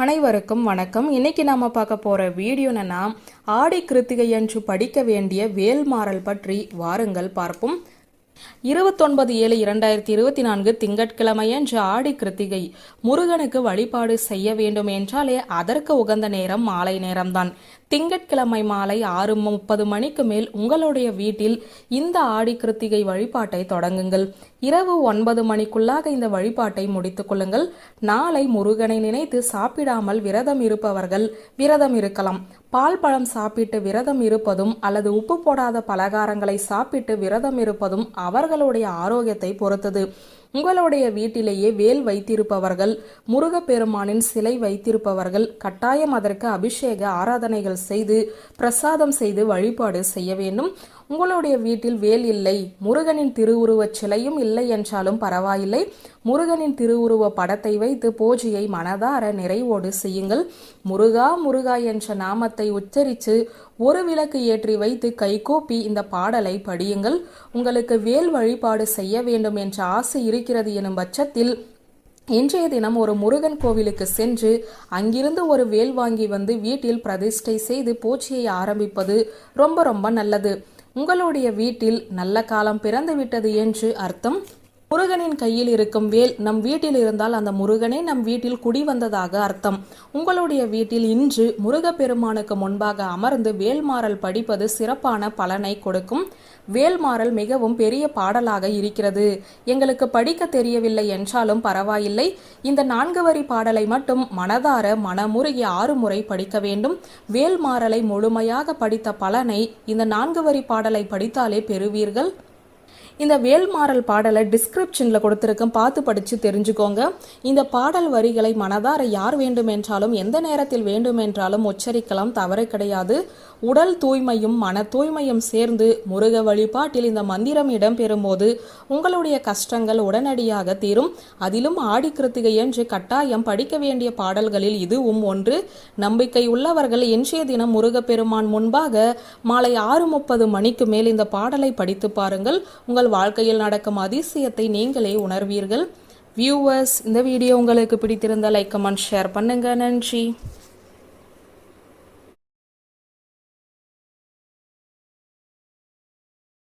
அனைவருக்கும் வணக்கம். இன்னைக்கு நாம பார்க்க போற வீடியோ என்னன்னா ஆடி கிருத்திகை அன்று படிக்க வேண்டிய வேல்மாறல் பற்றி வாருங்கள் பார்ப்போம். இருபத்தொன்பது ஏழு இரண்டாயிரத்தி இருபத்தி நான்கு திங்கட்கிழமையன்று ஆடி கிருத்திகை. முருகனுக்கு வழிபாடு செய்ய வேண்டும் என்றாலே அதற்கு உகந்த நேரம் மாலை நேரம்தான். திங்கட்கிழமை மாலை ஆறு முப்பது மணிக்கு மேல் உங்களுடைய வீட்டில் இந்த ஆடி கிருத்திகை வழிபாட்டை தொடங்குங்கள். இரவு ஒன்பது மணிக்குள்ளாக இந்த வழிபாட்டை முடித்துக் கொள்ளுங்கள். நாளை முருகனை நினைத்து சாப்பிடாமல் விரதம் இருப்பவர்கள் விரதம் இருக்கலாம். பால் பழம் சாப்பிட்டு விரதம் இருப்பதும் அல்லது உப்பு போடாத பலகாரங்களை சாப்பிட்டு விரதம் இருப்பதும் அவர்களுடைய ஆரோக்கியத்தை பொறுத்தது. உங்களுடைய வீட்டிலேயே வேல் வைத்திருப்பவர்கள் முருகப்பெருமானின் சிலை வைத்திருப்பவர்கள் கட்டாயம் அதற்கு அபிஷேக ஆராதனைகள் செய்து பிரசாதம் செய்து வழிபாடு செய்ய வேண்டும். உங்களுடைய வீட்டில் வேல் இல்லை முருகனின் திருவுருவச் சிலையும் இல்லை என்றாலும் பரவாயில்லை. முருகனின் திருவுருவ படத்தை வைத்து பூஜையை மனதார நிறைவோடு செய்யுங்கள். முருகா முருகா என்ற நாமத்தை உச்சரித்து ஒரு விளக்கு ஏற்றி வைத்து கைகூப்பி இந்த பாடலை படியுங்கள். உங்களுக்கு வேல் வழிபாடு செய்ய வேண்டும் என்ற ஆசை இருக்கிறது எனும் பட்சத்தில் இன்றைய தினம் ஒரு முருகன் கோவிலுக்கு சென்று அங்கிருந்து ஒரு வேல் வாங்கி வந்து வீட்டில் பிரதிஷ்டை செய்து பூஜையை ஆரம்பிப்பது ரொம்ப ரொம்ப நல்லது. உங்களுடைய வீட்டில் நல்ல காலம் பிறந்து விட்டது என்று அர்த்தம்? முருகனின் கையில் இருக்கும் வேல் நம் வீட்டில் இருந்தால் அந்த முருகனே நம் வீட்டில் குடி வந்ததாக அர்த்தம். உங்களுடைய வீட்டில் இன்று முருகப்பெருமானுக்கு முன்பாக அமர்ந்து வேல்மாறல் படிப்பது சிறப்பான பலனை கொடுக்கும். வேல்மாறல் மிகவும் பெரிய பாடலாக இருக்கிறது. எங்களுக்கு படிக்க தெரியவில்லை என்றாலும் பரவாயில்லை. இந்த நான்கு வரி பாடலை மட்டும் மனதார மனமுருகி ஆறு முறை படிக்க வேண்டும். வேல்மாறலை முழுமையாக படித்த பலனை இந்த நான்கு வரி பாடலை படித்தாலே பெறுவீர்கள். இந்த வேல்மாறல் பாடலை டிஸ்கிரிப்ஷனில் கொடுத்துருக்கேன் பார்த்து படித்து தெரிஞ்சுக்கோங்க. இந்த பாடல் வரிகளை மனதார யார் வேண்டுமென்றாலும் எந்த நேரத்தில் வேண்டுமென்றாலும் உச்சரிக்கலாம் தவறு கிடையாது. உடல் தூய்மையும் மன தூய்மையும் சேர்ந்து முருக வழிபாட்டில் இந்த மந்திரம் இடம்பெறும்போது உங்களுடைய கஷ்டங்கள் உடனடியாக தீரும். அதிலும் ஆடி கிருத்திகை என்று கட்டாயம் படிக்க வேண்டிய பாடல்களில் இதுவும் ஒன்று. நம்பிக்கை உள்ளவர்கள் இன்றைய தினம் முருகப்பெருமான் முன்பாக மாலை ஆறு முப்பது மணிக்கு மேல் இந்த பாடலை படித்து பாருங்கள். உங்கள் வாழ்க்கையில் நடக்கும் அதிசயத்தை நீங்களே உணர்வீர்கள். வியூவர்ஸ் இந்த வீடியோ உங்களுக்கு பிடித்திருந்த லைக் கமெண்ட் ஷேர் பண்ணுங்க. நன்றி.